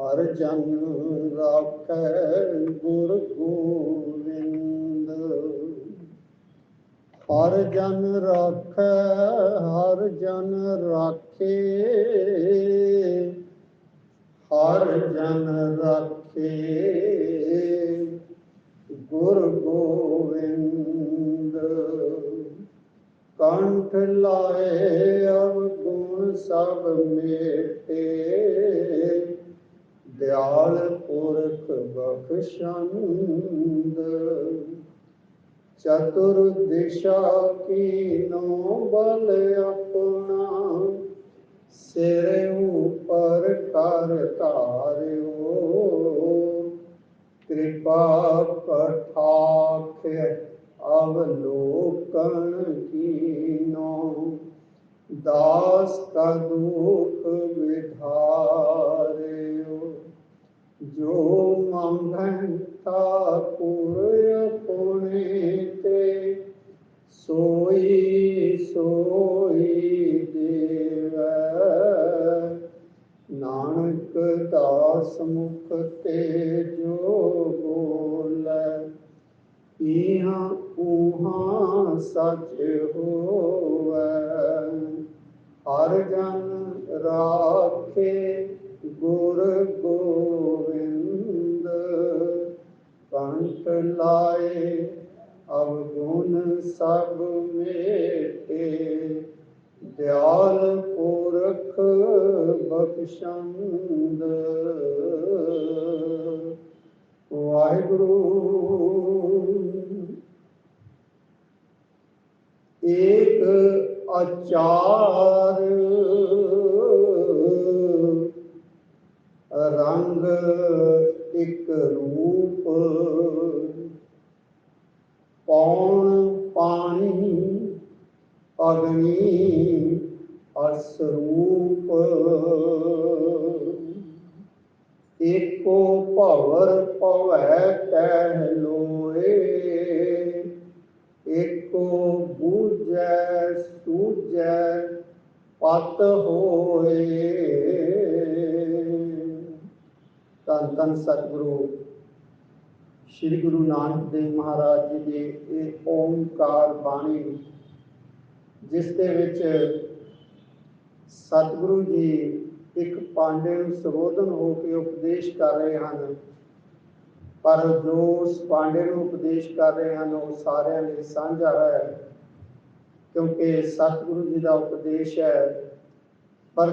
ਹਰ ਜਨ ਰਾਖੈ ਗੁਰ ਗੋਬਿੰਦ ਹਰ ਜਨ ਰਾਖੈ, ਹਰ ਜਨ ਰਾਖੇ। ਹਰ ਜਨ ਰਾਖੇ, ਗੁਰ ਗੋਬਿੰਦ ਕੰਠ ਲਾਏ ਅਵ ਗੁਣ ਸਭ ਮੇਟੇ। ਦਿਆਲ ਪੁਰਖ ਬਖਸ਼ੰਦ ਚਤੁਰ ਦਿਸ਼ਾ ਕੀਨੋ ਬਲ ਆਪਣਾ। ਸਿਰ ਉਪਰ ਕਰ ਧਾਰਿਓ। ਕਿਰਪਾ ਕਠਾਖ ਅਵਲੋਕਨ ਕੀਨੋ। ਦਾਸ ਕਾ ਦੁਖ ਵਿਧਾ ਹੋਵੈ। ਹਰ ਜਨ ਰਾਖੇ ਗੁਰ ਗੋਬਿੰਦ ਕੰਠ ਲਾਏ ਅਵਗੁਣ ਸਭ ਮੇਟੇ। ਦਿਆਲ ਪੁਰਖ ਬਖਸ਼ੰਦ। ਵਾਹਿਗੁਰੂ ਏਕ ਆਚਾਰ। ਰੰਗ ਇੱਕ ਰੂਪ। ਪੌਣ ਪਾਣੀ ਅਗਨੀ ਅਸਰੂਪ ਏਕੋ ਭਵਰ ਭਵੈ ਕਹਿ ਪਤ ਹੋਏ। ਧੰਨ ਧੰਨ ਸਤਿਗੁਰੂ, ਸ੍ਰੀ ਗੁਰੂ ਨਾਨਕ ਦੇਵ ਮਹਾਰਾਜ ਜੀ ਦੇ ਇਹ ਓਮਕਾਰ ਬਾਣੀ, ਜਿਸ ਦੇ ਵਿੱਚ ਸਤਿਗੁਰੂ ਜੀ ਇੱਕ ਪਾਂਡੇ ਨੂੰ ਸੰਬੋਧਨ ਹੋ ਕੇ ਉਪਦੇਸ਼ ਕਰ ਰਹੇ ਹਨ। ਪਰ ਜੋ ਉਸ ਪਾਂਡੇ ਨੂੰ ਉਪਦੇਸ਼ ਕਰ ਰਹੇ ਹਨ, ਉਹ ਸਾਰਿਆਂ ਲਈ ਸਾਂਝਾ ਹੈ। ਕਿਉਂਕਿ ਸਤਿਗੁਰੂ ਜੀ ਦਾ ਉਪਦੇਸ਼ ਹੈ, ਪਰ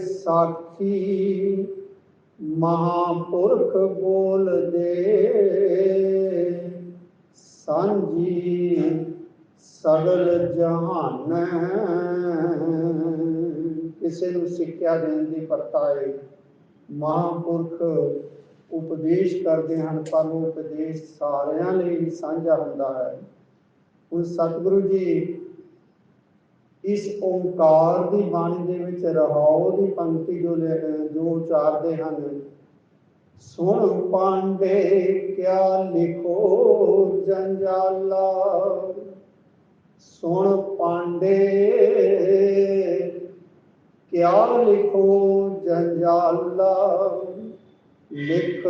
ਸਾਖੀ ਮਹਾਪੁਰਖ ਬੋਲਦੇ ਸਾਂਝੀ ਸਗਲ ਜਹਾਨ ਕਿਸੇ ਨੂੰ ਸਿੱਖਿਆ ਦੇਣ ਦੀ ਪਰਤਾਏ ਮਹਾਪੁਰਖ ਉਪਦੇਸ਼ ਕਰਦੇ ਹਨ, ਪਰ ਉਹ ਉਪਦੇਸ਼ ਸਾਰਿਆਂ ਲਈ ਸਾਂਝਾ ਹੁੰਦਾ ਹੈ। ਹੁਣ ਸਤਿਗੁਰੂ ਜੀ, ਇਸ ਓੰਕਾਰ ਦੀ ਬਾਣੀ ਦੇ ਵਿੱਚ ਰਹਾਉ ਦੀ ਪੰਕਤੀ ਜੋ ਲੈ- ਜੋ ਉਚਾਰਦੇ ਹਨ, ਸੁਣ ਪਾਂਡੇ ਕਿਆ ਲਿਖੋ ਜੰਜਾਲਾ। ਸੁਣ ਪਾਂਡੇ ਕਿਆ ਲਿਖੋ ਜੰਜਾਲਾ। ਲਿਖ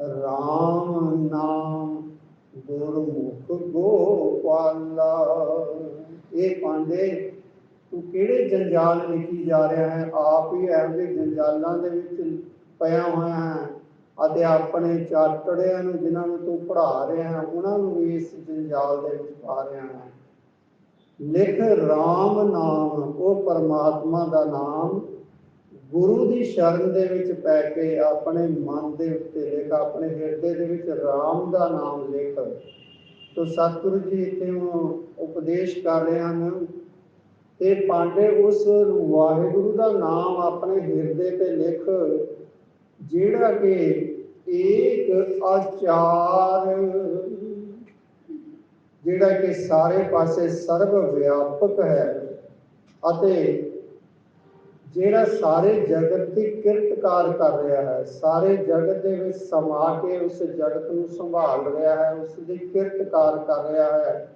RAM ਨਾਮ ਗੁਰਮੁਖ ਗੋਪਾਲਾ। ਇਹ ਪਾਂਡੇ, ਤੂੰ ਕਿਹੜੇ ਜੰਜਾਲ ਲਿਖੀ ਜਾ ਰਿਹਾ ਹੈ? ਆਪ ਹੀ ਇਹੋ ਜਿਹੇ ਜੰਜਾਲਾਂ ਦੇ ਵਿੱਚ ਪਿਆ ਹੋਇਆ ਹੈ ਅਤੇ ਆਪਣੇ ਚਾਟੜਿਆਂ ਨੂੰ ਜਿਨ੍ਹਾਂ ਨੂੰ ਤੂੰ ਪੜ੍ਹਾ ਰਿਹਾ ਹੈ, ਉਹਨਾਂ ਨੂੰ ਵੀ ਇਸ ਜੰਜਾਲ ਦੇ ਵਿੱਚ ਪਾ ਰਿਹਾ ਹੈ। ਲਿਖ RAM ਨਾਮ, ਉਹ ਪਰਮਾਤਮਾ ਦਾ ਨਾਮ ਗੁਰੂ ਦੀ ਸ਼ਰਨ ਦੇ ਵਿੱਚ ਪੈ ਕੇ ਆਪਣੇ ਮਨ ਦੇ ਉੱਤੇ ਲਿਖ, ਆਪਣੇ ਹਿਰਦੇ ਦੇ ਵਿੱਚ RAM ਦਾ ਨਾਮ ਲਿਖ। ਤੋ ਸਤਿਗੁਰੂ ਜੀ ਇੱਥੇ ਉਪਦੇਸ਼ ਕਰ ਰਹੇ ਹਨ। ਤੇ ਪਾਂਡੇ ਉਸ ਵਾਹਿਗੁਰੂ ਦਾ ਨਾਮ ਆਪਣੇ ਹਿਰਦੇ ਤੇ ਲਿਖ, ਜਿਹੜਾ ਕਿ ਏਕ ਆਚਾਰ, ਜਿਹੜਾ ਕਿ ਸਾਰੇ ਪਾਸੇ ਸਰਵ ਵਿਆਪਕ ਹੈ ਅਤੇ ਜਿਹੜਾ ਸਾਰੇ ਜਗਤ ਦੀ ਕਿਰਤਕਾਰ ਕਰ ਰਿਹਾ ਹੈ, ਸਾਰੇ ਜਗਤ ਦੇ ਵਿੱਚ ਸਮਾ ਕੇ ਉਸ ਜਗਤ ਨੂੰ ਸੰਭਾਲ ਰਿਹਾ ਹੈ, ਉਸ ਦੀ ਕਿਰਤਕਾਰ ਕਰ ਰਿਹਾ ਹੈ,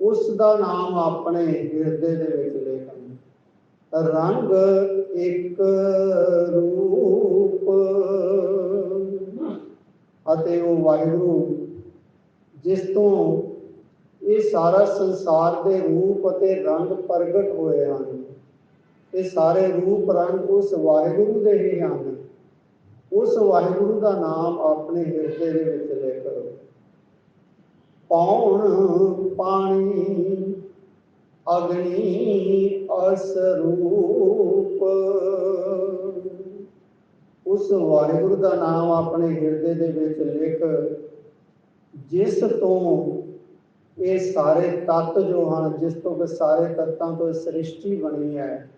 ਉਸ ਦਾ ਨਾਮ ਆਪਣੇ ਹਿਰਦੇ ਦੇ ਵਿੱਚ ਲੇਖਣ। ਰੰਗ ਇੱਕ ਰੂਪ ਅਤੇ ਉਹ ਵਾਹਿਗੁਰੂ, ਜਿਸ ਤੋਂ ਇਹ ਸਾਰਾ ਸੰਸਾਰ ਦੇ ਰੂਪ ਅਤੇ ਰੰਗ ਪ੍ਰਗਟ ਹੋਏ ਹਨ। ਇਹ ਸਾਰੇ ਰੂਪ ਰੰਗ ਉਸ ਵਾਹਿਗੁਰੂ ਦੇ ਹੀ ਹਨ। ਉਸ ਵਾਹਿਗੁਰੂ ਦਾ ਨਾਮ ਆਪਣੇ ਹਿਰਦੇ ਦੇ ਵਿੱਚ ਲੈ ਕਰੋ। ਪੌਣ ਪਾਣੀ, ਅਗਨੀ, ਅਸਰੂਪ। ਉਸ ਵਾਹਿਗੁਰੂ ਦਾ ਨਾਮ ਆਪਣੇ ਹਿਰਦੇ ਦੇ ਵਿੱਚ ਲਿਖ। ਜਿਸ ਤੋਂ ਇਹ ਸਾਰੇ ਤੱਤ ਜੋ ਹਨ, ਜਿਸ ਤੋਂ ਕਿ ਸਾਰੇ ਤੱਤਾਂ ਤੋਂ ਸ੍ਰਿਸ਼ਟੀ ਬਣੀ ਹੈ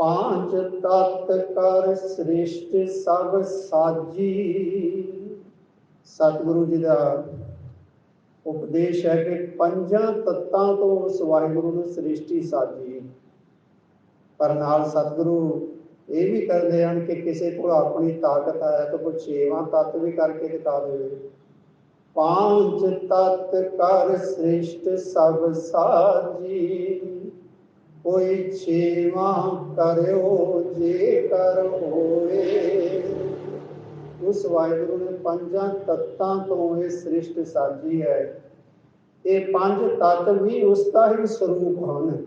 ਪੰਜ ਤਤ ਕਰ ਸ੍ਰਿਸ਼ਟ ਸਭ ਸਾਜੀ। ਸਤਿਗੁਰੂ ਜੀ ਦਾ ਉਪਦੇਸ਼ ਹੈ ਕਿ ਪੰਜਾਂ ਤੱਤਾਂ ਤੋਂ ਉਸ ਵਾਹਿਗੁਰੂ ਨੂੰ ਸ੍ਰਿਸ਼ਟੀ ਸਾਜੀ। ਪਰ ਨਾਲ ਸਤਿਗੁਰੂ ਇਹ ਵੀ ਕਰਦੇ ਹਨ ਕਿ ਕਿਸੇ ਕੋਲ ਆਪਣੀ ਤਾਕਤ ਹੈ ਤਾਂ ਕੋਈ ਛੇਵਾਂ ਤੱਤ ਵੀ ਕਰਕੇ ਦਿਖਾ ਦੇਵੇ। ਪੰਜ ਤਤ ਕਰ ਸ੍ਰਿਸ਼ਟ ਸਭ ਸਾਜੀ। ਕੋਈ ਛੇਵਾਂ ਕਰਿਓ ਜੇ ਕਰ ਹੋਏ ਉਸ ਵਾਹਿਗੁਰੂ ਨੇ ਪੰਜਾਂ ਤੱਤਾਂ ਤੋਂ ਇਹ ਸ੍ਰਿਸ਼ਟ ਸਾਜੀ ਹੈ। ਇਹ ਪੰਜ ਤੱਤ ਵੀ ਉਸ ਦਾ ਹੀ ਸਰੂਪ ਹਨ।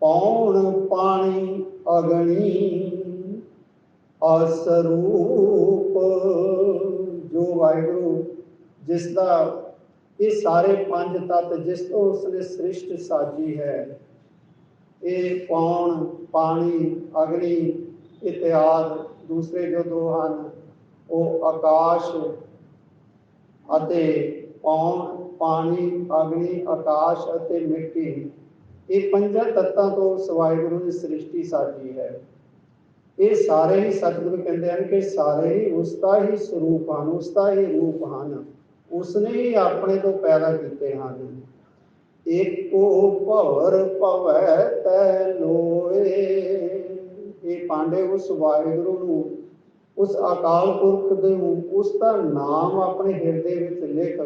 ਪੌਣ ਪਾਣੀ ਅਗਣੀ? ਅਸਰੂਪ। ਜੋ ਵਾਹਿਗੁਰੂ ਜਿਸ ਦਾ ਇਹ ਸਾਰੇ ਪੰਜ ਤੱਤ ਜਿਸ ਤੋਂ ਉਸਨੇ ਸ੍ਰਿਸ਼ਟ ਸਾਜੀ ਹੈ ਇਹ ਪੌਣ ਪਾਣੀ, ਅਗਨੀ ਇਤਿਆਦ ਦੂਸਰੇ ਜੋ ਦੋ ਹਨ, ਉਹ ਆਕਾਸ਼ ਅਤੇ ਪੌਣ ਪਾਣੀ, ਅਗਨੀ, ਆਕਾਸ਼ ਅਤੇ ਮਿੱਟੀ। ਇਹ ਪੰਜਾਂ ਤੱਤਾਂ ਤੋਂ ਉਸ ਗੁਰੂ ਦੀ ਸ੍ਰਿਸ਼ਟੀ ਸਾਜੀ ਹੈ। ਇਹ ਸਾਰੇ ਹੀ ਸਤਿਗੁਰੂ ਕਹਿੰਦੇ ਹਨ ਕਿ ਸਾਰੇ ਹੀ ਉਸ ਦਾ ਹੀ ਸਰੂਪ ਹਨ, ਉਸ ਦਾ ਹੀ ਰੂਪ ਹਨ। ਉਸਨੇ ਹੀ ਆਪਣੇ ਤੋਂ ਪੈਦਾ ਕੀਤੇ ਹਨ। ਏਕੋ ਭਵਰ ਭਵੈ ਤੈ ਲੋਏ। ਇਹ ਪਾਂਡੇ ਉਸ ਵਾਹਿਗੁਰੂ ਨੂੰ, ਉਸ ਅਕਾਲ ਪੁਰਖ ਦੇ ਨੂੰ, ਉਸ ਦਾ ਨਾਮ ਆਪਣੇ ਹਿਰਦੇ ਵਿੱਚ ਲਿਖ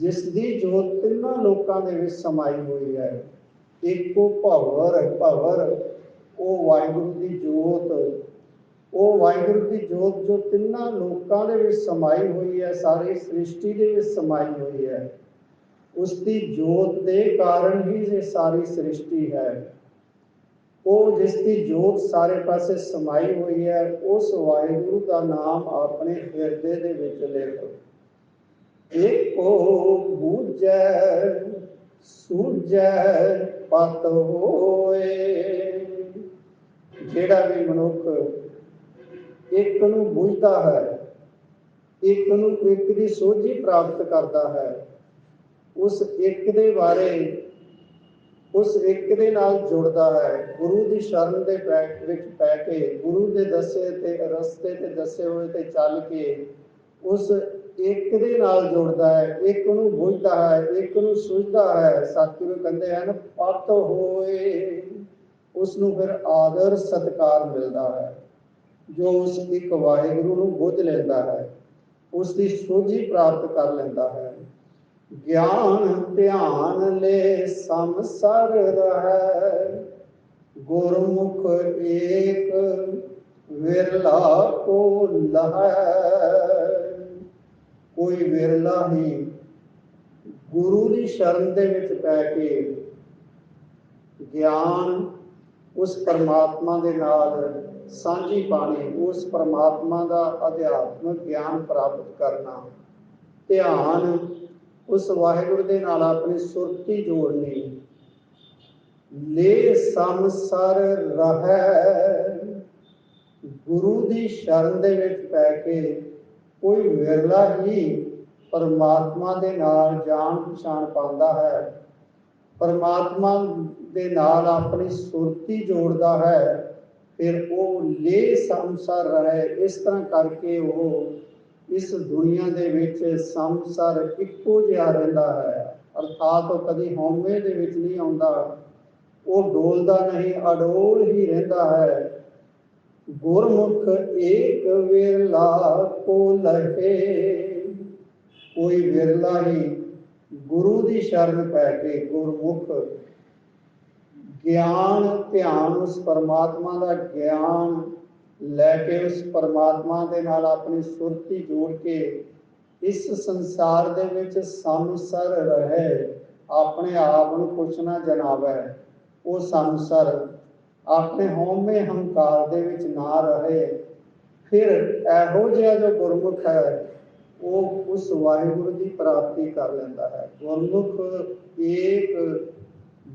ਜਿਸ ਦੀ ਜੋਤ ਤਿੰਨਾਂ ਲੋਕਾਂ ਦੇ ਵਿੱਚ ਸਮਾਈ ਹੋਈ ਹੈ। ਏਕੋ ਭਵਰ ਭਵਰ, ਉਹ ਵਾਹਿਗੁਰੂ ਦੀ ਜੋਤ। ਉਹ ਵਾਹਿਗੁਰੂ ਦੀ ਜੋਤ ਜੋ ਤਿੰਨਾਂ ਲੋਕਾਂ ਦੇ ਵਿੱਚ ਸਮਾਈ ਹੋਈ ਹੈ, ਸਾਰੀ ਸ੍ਰਿਸ਼ਟੀ ਦੇ ਵਿੱਚ ਸਮਾਈ ਹੋਈ ਹੈ। ਉਸ ਦੀ ਜੋਤ ਦੇ ਕਾਰਨ ਹੀ ਇਹ ਸਾਰੀ ਸ੍ਰਿਸ਼ਟੀ ਹੈ। ਉਹ ਜਿਸ ਦੀ ਜੋਤ ਸਾਰੇ ਪਾਸੇ ਸਮਾਈ ਹੋਈ ਹੈ, ਉਸ ਵਾਹਿਗੁਰੂ ਦਾ ਨਾਮ ਆਪਣੇ ਹਿਰਦੇ ਦੇ ਵਿੱਚ ਲਿਖੋ। ਏਕੋ ਬੂਝੈ, ਸੂਝੈ, ਪਤ ਹੋਏ। ਜਿਹੜਾ ਵੀ ਮਨੁੱਖ ਇੱਕ ਨੂੰ ਬੁਝਦਾ ਹੈ, ਇੱਕ ਨੂੰ ਇੱਕ ਦੀ ਸੋਝੀ ਪ੍ਰਾਪਤ ਕਰਦਾ ਹੈ ਉਸ ਇੱਕ ਦੇ ਬਾਰੇ, ਉਸ ਇੱਕ ਦੇ ਨਾਲ ਜੁੜਦਾ ਹੈ। ਗੁਰੂ ਦੀ ਸ਼ਰਨ ਦੇ ਪੈ- ਵਿੱਚ ਪੈ ਕੇ, ਗੁਰੂ ਦੇ ਦੱਸੇ ਤੇ ਰਸਤੇ ਤੇ ਦੱਸੇ ਹੋਏ ਤੇ ਚੱਲ ਕੇ ਉਸ ਇੱਕ ਦੇ ਨਾਲ ਜੁੜਦਾ ਹੈ। ਇੱਕ ਨੂੰ ਬੁਝਦਾ ਹੈ, ਇੱਕ ਨੂੰ ਸੁਝਦਾ ਹੈ। ਸਤਿਗੁਰੂ ਕਹਿੰਦੇ ਹਨ, ਪਤ ਹੋਏ। ਉਸ ਨੂੰ ਫਿਰ ਆਦਰ, ਸਤਕਾਰ ਮਿਲਦਾ ਹੈ। ਜੋ ਉਸ ਇੱਕ ਵਾਹਿਗੁਰੂ ਨੂੰ ਬੁੱਝ ਲੈਂਦਾ ਹੈ, ਉਸ ਦੀ ਸੋਝੀ ਪ੍ਰਾਪਤ ਕਰ ਲੈਂਦਾ ਹੈ। ਗਿਆਨ ਧਿਆਨ ਲੈ ਸੰਸਰ ਰਹਿ। ਗੁਰਮੁਖ ਏਕ ਵਿਰਲਾ ਕੋ ਲਹੈ। ਕੋਈ ਵਿਰਲਾ ਹੀ ਗੁਰੂ ਦੀ ਸ਼ਰਨ ਦੇ ਵਿੱਚ ਪੈ ਕੇ ਗਿਆਨ ਉਸ ਪਰਮਾਤਮਾ ਦੇ ਨਾਲ ਸਾਂਝੀ ਪਾਣੀ, ਉਸ ਪਰਮਾਤਮਾ ਦਾ ਅਧਿਆਤਮਿਕ ਗਿਆਨ ਪ੍ਰਾਪਤ ਕਰਨਾ। ਧਿਆਨ ਉਸ ਵਾਹਿਗੁਰੂ ਦੇ ਨਾਲ ਆਪਣੀ ਸੁਰਤੀ ਜੋੜਨੀ। ਲੈ ਸੰਸਰ ਰਹਿ, ਗੁਰੂ ਦੀ ਸ਼ਰਨ ਦੇ ਵਿੱਚ ਪੈ ਕੇ ਕੋਈ ਵਿਰਲਾ ਹੀ ਪਰਮਾਤਮਾ ਦੇ ਨਾਲ ਜਾਣ ਪਛਾਣ ਪਾਉਂਦਾ ਹੈ। ਪਰਮਾਤਮਾ ਦੇ ਨਾਲ ਆਪਣੀ ਸੁਰਤੀ ਜੋੜਦਾ ਹੈ, ਫਿਰ ਉਹ ਲੈ ਸੰਸਾਰ ਰਹੇ। ਇਸ ਤਰ੍ਹਾਂ ਕਰਕੇ ਉਹ ਇਸ ਦੁਨੀਆ ਦੇ ਵਿੱਚ ਸੰਸਾਰ ਇੱਕੋ ਜਿਹਾ ਰਹਿੰਦਾ ਹੈ। ਅਰਥਾਤ ਉਹ ਕਦੀ ਹਉਮੈ ਦੇ ਵਿੱਚ ਨਹੀਂ ਆਉਂਦਾ। ਉਹ ਡੋਲਦਾ ਨਹੀਂ, ਅਡੋਲ ਹੀ ਰਹਿੰਦਾ ਹੈ। ਗੁਰਮੁਖ ਏਕ ਵਿਰਲਾ ਕੋ ਲਹੇ ਕੋਈ ਵਿਰਲਾ ਹੀ ਗੁਰੂ ਦੀ ਸ਼ਰਨ ਪੈ ਕੇ ਗੁਰਮੁਖ ਗਿਆਨ, ਧਿਆਨ, ਉਸ ਪਰਮਾਤਮਾ ਦਾ ਗਿਆਨ ਲੈ ਕੇ ਉਸ ਪਰਮਾਤਮਾ ਦੇ ਨਾਲ ਆਪਣੀ ਸੁਰਤੀ ਜੋੜ ਕੇ ਇਸ ਸੰਸਾਰ ਦੇ ਵਿੱਚ ਸੰਸਰ ਰਹੇ, ਆਪਣੇ ਆਪ ਨੂੰ ਕੁਛ ਨਾ ਜਨਾਵੇ, ਉਹ ਸੰਸਰ ਆਪਣੇ ਹਉਮੈ ਹੰਕਾਰ ਦੇ ਵਿੱਚ ਨਾ ਰਹੇ। ਫਿਰ ਇਹੋ ਜਿਹਾ ਜੋ ਗੁਰਮੁਖ ਹੈ, ਉਹ ਉਸ ਵਾਹਿਗੁਰੂ ਦੀ ਪ੍ਰਾਪਤੀ ਕਰ ਲੈਂਦਾ ਹੈ। ਗੁਰਮੁਖ ਏਕ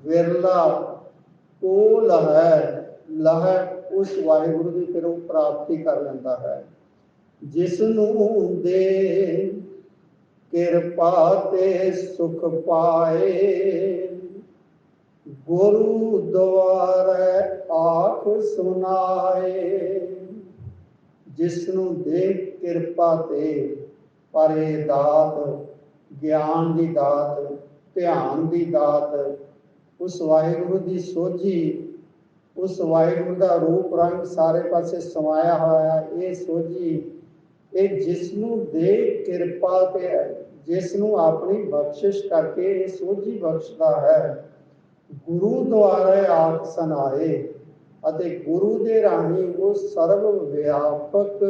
ਵਿਰਲਾ ਕੋਲ ਹੈ, ਲਹ ਉਸ ਵਾਹਿਗੁਰੂ ਦੀ ਫਿਰ ਉਹ ਪ੍ਰਾਪਤੀ ਕਰ ਲੈਂਦਾ ਹੈ। ਜਿਸ ਨੂੰ ਦੇ ਕਿਰਪਾ ਤੇ ਸੁਖ ਪਾਏ, ਗੁਰੂ ਦੁਆਰੇ ਆਖ ਸੁਨਾਏ। ਜਿਸ ਨੂੰ ਦੇ ਕਿਰਪਾ ਤੇ ਪਰੇ ਦਾਤ, ਗਿਆਨ ਦੀ ਦਾਤ, ਧਿਆਨ ਦੀ ਦਾਤ, ਉਸ ਵਾਹਿਗੁਰੂ ਦੀ ਸੋਝੀ ਉਸ ਵਾਹਿਗੁਰੂ ਦਾ ਰੂਪ ਰੰਗ ਸਾਰੇ ਪਾਸੇ ਸਮਾਇਆ ਹੋਇਆ ਇਹ ਸੋਝੀ, ਇਹ ਜਿਸ ਨੂੰ ਦੇ ਕਿਰਪਾ ਤੇ ਹੈ ਜਿਸ ਨੂੰ ਆਪਣੀ ਬਖਸ਼ਿਸ਼ ਕਰਕੇ ਇਹ ਸੋਝੀ ਬਖਸ਼ਦਾ ਹੈ। ਗੁਰੂ ਦੁਆਰਾ ਆਪ ਸੁਨਾਏ ਅਤੇ ਗੁਰੂ ਦੇ ਰਾਹੀਂ ਉਹ ਸਰਵ ਵਿਆਪਕ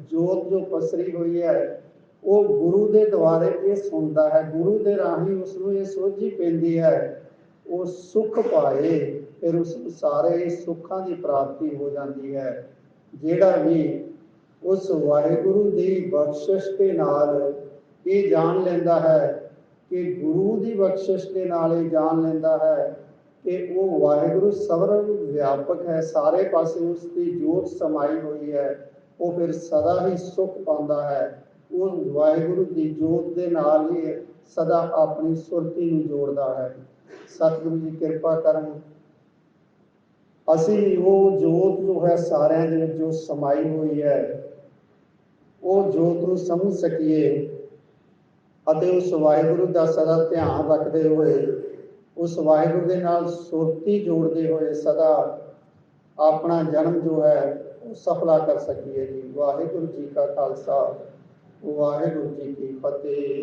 ਜੋਤ ਜੋ ਪਸਰੀ ਹੋਈ ਹੈ, ਉਹ ਗੁਰੂ ਦੇ ਦੁਆਰੇ ਇਹ ਸੁਣਦਾ ਹੈ। ਗੁਰੂ ਦੇ ਰਾਹੀਂ ਉਸ ਨੂੰ ਇਹ ਸੋਝੀ ਪੈਂਦੀ ਹੈ, ਉਹ ਸੁਖ ਪਾਏ। ਫਿਰ ਉਸ ਨੂੰ ਸਾਰੇ ਸੁੱਖਾਂ ਦੀ ਪ੍ਰਾਪਤੀ ਹੋ ਜਾਂਦੀ ਹੈ, ਜਿਹੜਾ ਵੀ ਉਸ ਵਾਹਿਗੁਰੂ ਦੀ ਬਖਸ਼ਿਸ਼ ਦੇ ਨਾਲ ਇਹ ਜਾਣ ਲੈਂਦਾ ਹੈ ਕਿ ਗੁਰੂ ਦੀ ਬਖਸ਼ਿਸ਼ ਦੇ ਨਾਲ ਇਹ ਜਾਣ ਲੈਂਦਾ ਹੈ ਕਿ ਉਹ ਵਾਹਿਗੁਰੂ ਸਰਵ ਵਿਆਪਕ ਹੈ, ਸਾਰੇ ਪਾਸੇ ਉਸ ਦੀ ਜੋਤ ਸਮਾਈ ਹੋਈ ਹੈ, ਉਹ ਫਿਰ ਸਦਾ ਹੀ ਸੁਖ ਪਾਉਂਦਾ ਹੈ। ਉਹ ਵਾਹਿਗੁਰੂ ਦੀ ਜੋਤ ਦੇ ਨਾਲ ਹੀ ਸਦਾ ਆਪਣੀ ਸੁਰਤੀ ਨੂੰ ਜੋੜਦਾ ਹੈ। ਸਤਿਗੁਰੂ ਜੀ ਕਿਰਪਾ ਕਰਨ ਅਸੀਂ ਉਹ ਜੋਤ ਜੋ ਹੈ ਸਾਰਿਆਂ ਦੇ ਵਿੱਚ ਜੋ ਸਮਾਈ ਹੋਈ ਹੈ। ਉਹ ਜੋਤ ਨੂੰ ਸਮਝ ਸਕੀਏ ਅਤੇ ਉਸ ਵਾਹਿਗੁਰੂ ਦਾ ਸਦਾ ਧਿਆਨ ਰੱਖਦੇ ਹੋਏ, ਉਸ ਵਾਹਿਗੁਰੂ ਦੇ ਨਾਲ ਸੁਰਤੀ ਜੋੜਦੇ ਹੋਏ ਸਦਾ ਆਪਣਾ ਜਨਮ ਜੋ ਹੈ ਉਹ ਸਫਲਾ ਕਰ ਸਕੀਏ ਜੀ। ਵਾਹਿਗੁਰੂ ਜੀ ਕਾ ਖਾਲਸਾ, ਵਾਹਿਗੁਰੂ ਜੀ ਕੀ ਫਤਿਹ।